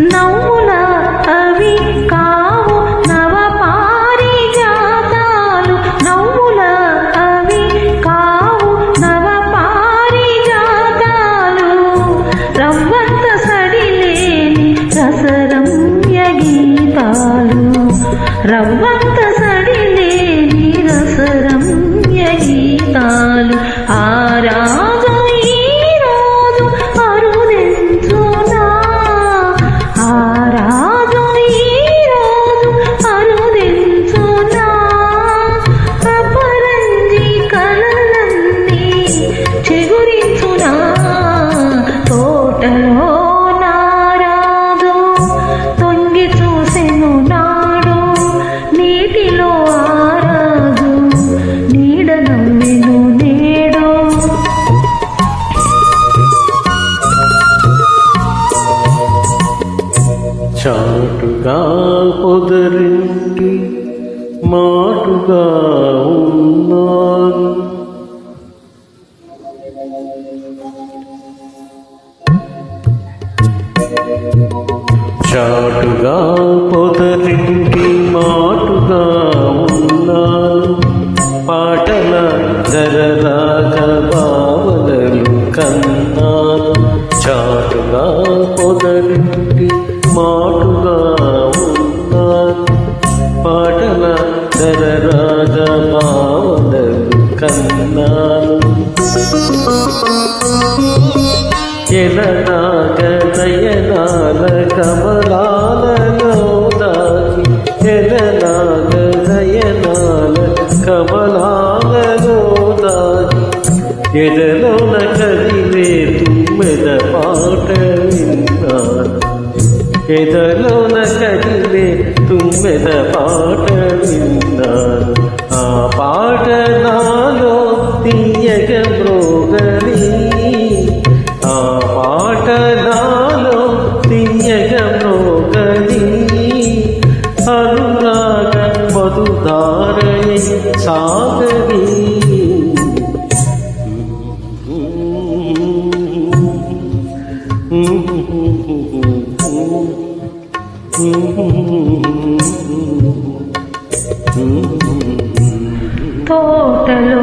నవ్వుల అవి కావు నవ పారిజాతాలు. నవ్వుల అవి కావు నవ పారిజాతాలు. రవ్వంత సడిలేని రసరమ్య గీతాలు. రవ్వంత చాటుగా పొదరింటి మాటుగా ఉన్నాను. చాటుగా పొదరింటి మాటుగా ఉన్నాను. పాటల జరరాగ బావలలు కన్నాను. చాటుగా పొదరింటి జరరాగ బావలలు కన్నాను ఎలనాగ నయనాల కమలాలలో దాగి ఎలనాగ నయనాల కమలాలలో దాగి ఎదలోన కదిలే తుమ్మెద పాట విన్నాను ఎదలోన కదిలే తుమ్మెద పాట విన్నాను. ఆ పాట నాలో తీయగ తోటలో